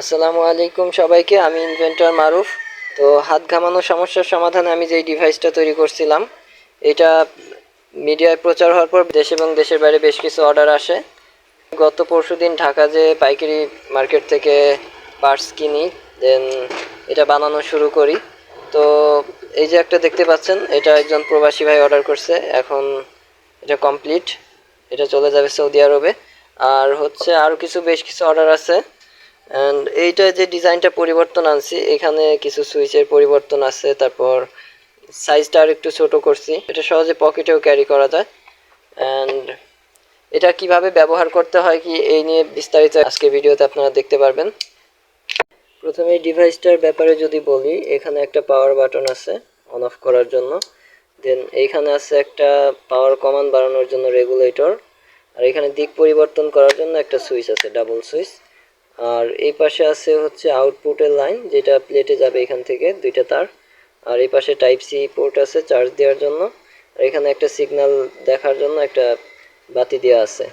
আসসালামু আলাইকুম সবাইকে, আমি ইনভেন্টর মারুফ। তো হাত ঘামানোর সমস্যার সমাধানে আমি যেই ডিভাইসটা তৈরি করছিলাম, এটা মিডিয়ায় প্রচার হওয়ার পর দেশ এবং দেশের বাইরে বেশ কিছু অর্ডার আসে। গত পরশুদিন ঢাকা যে পাইকারি মার্কেট থেকে পার্টস কিনি দেন এটা বানানো শুরু করি। তো এই যে একটা দেখতে পাচ্ছেন, এটা একজন প্রবাসী ভাই অর্ডার করছে, এখন এটা কমপ্লিট এটা চলে যাবে সৌদি আরবে। আর হচ্ছে আরও কিছু, বেশ কিছু অর্ডার আছে। অ্যান্ড এইটা যে ডিজাইনটা পরিবর্তন আনছি, এখানে কিছু সুইচের পরিবর্তন আছে, তারপর সাইজটা আর একটু ছোট করছি। এটা সহজে পকেটেও ক্যারি করা যায়। অ্যান্ড এটা কীভাবে ব্যবহার করতে হয় কি, এই নিয়ে বিস্তারিত আজকে ভিডিওতে আপনারা দেখতে পারবেন। প্রথমে ডিভাইসটার ব্যাপারে যদি বলি, এখানে একটা পাওয়ার বাটন আছে অন অফ করার জন্য। দেন এইখানে আছে একটা পাওয়ার কমান বাড়ানোর জন্য রেগুলেটর আর এখানে দিক পরিবর্তন করার জন্য একটা সুইচ আছে ডাবল সুইচ। আর এই পাশে আছে হচ্ছে আউটপুটের লাইন যেটা প্লেটে যাবে এখান থেকে, দুইটা তার। আর এই পাশে টাইপ সি পোর্ট আছে চার্জ দেওয়ার জন্য। আর এখানে একটা সিগন্যাল দেখার জন্য একটা বাতি দেওয়া আছে।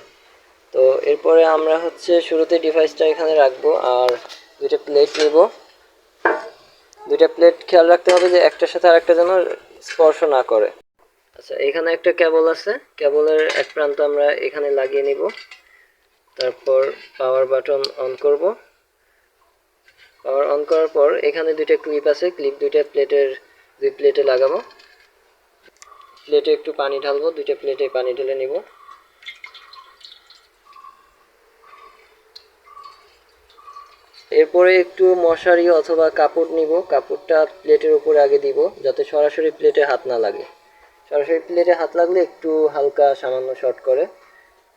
তো এরপরে আমরা হচ্ছে শুরুতে ডিভাইসটা এখানে রাখব আর দুইটা প্লেট নেব। দুইটা প্লেট খেয়াল রাখতে হবে যে একটার সাথে আরেকটা যেন স্পর্শ না করে। আচ্ছা এখানে একটা কেবল আছে। কেবলের এক প্রান্ত আমরা এখানে লাগিয়ে নিব। তারপর পাওয়ার বাটন অন করব। পাওয়ার অন করার পর এখানে দুইটা ক্লিপ আছে ক্লিপ দুইটা প্লেটের দুই প্লেটে লাগাবো। প্লেটে একটু পানি ঢালবো, দুইটা প্লেটে পানি ঢেলে নিব। এরপরে একটু মশারি অথবা কাপড় নিব, কাপড়টা প্লেটের উপরে আগে দিব, যাতে সরাসরি প্লেটে হাত না লাগে। সরাসরি প্লেটে হাত লাগলে একটু হালকা সামান্য শর্ট করে।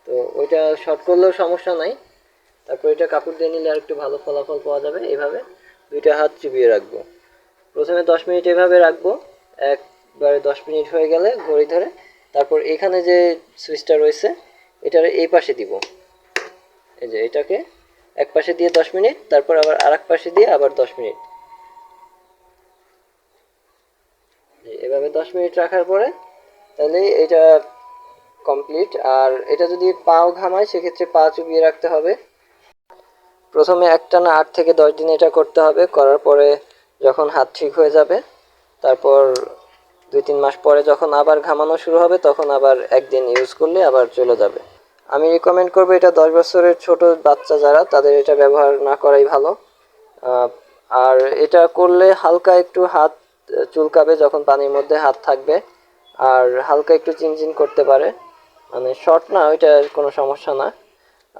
তো ওইটা শর্ট করলেও সমস্যা নাই। তারপর এটা কাপড় দিয়ে নিলে আর একটু ভালো ফলাফল পাওয়া যাবে। এভাবে দুইটা হাত চুবিয়ে রাখব। প্রথমে দশ মিনিট এভাবে রাখব। একবারে দশ মিনিট হয়ে গেলে ঘড়ি ধরে। তারপর এখানে যে সুইচটা রয়েছে, এটার এই পাশে দিব। এই যে এটাকে এক পাশে দিয়ে দশ মিনিট, তারপর আবার আর পাশে দিয়ে আবার দশ মিনিট। এভাবে দশ মিনিট রাখার পরে তাহলে এটা কমপ্লিট আর এটা যদি পাও ঘামায়, সেক্ষেত্রে পা চুবিয়ে রাখতে হবে। প্রথমে একটানা আট থেকে দশ দিন এটা করতে হবে, করার পরে যখন হাত ঠিক হয়ে যাবে, তারপর দুই তিন মাস পরে যখন আবার ঘামানো শুরু হবে, তখন আবার একদিন ইউজ করলে আবার চলে যাবে। আমি রিকমেন্ড করব এটা দশ বছরের ছোট বাচ্চা যারা, তাদের এটা ব্যবহার না করাই ভালো। আর এটা করলে হালকা একটু হাত চুলকাবে যখন পানির মধ্যে হাত থাকবে, আর হালকা একটু চিনচিন করতে পারে। মানে শর্ট না ওইটা কোনো সমস্যা না।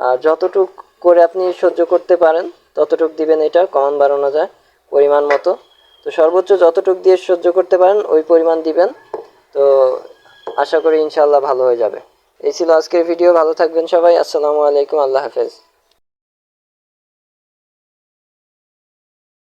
আর যতটুক করে আপনি সহ্য করতে পারেন, ততটুক দিবেন এটা, কমান বাড়ানো যায়, পরিমাণ মতো। তো সর্বোচ্চ যতটুক দিয়ে সহ্য করতে পারেন, ওই পরিমাণ দিবেন। তো আশা করি ইনশাল্লাহ ভালো হয়ে যাবে। এই ছিল আজকের ভিডিও, ভালো থাকবেন সবাই, আসসালামু আলাইকুম, আল্লাহ হাফেজ।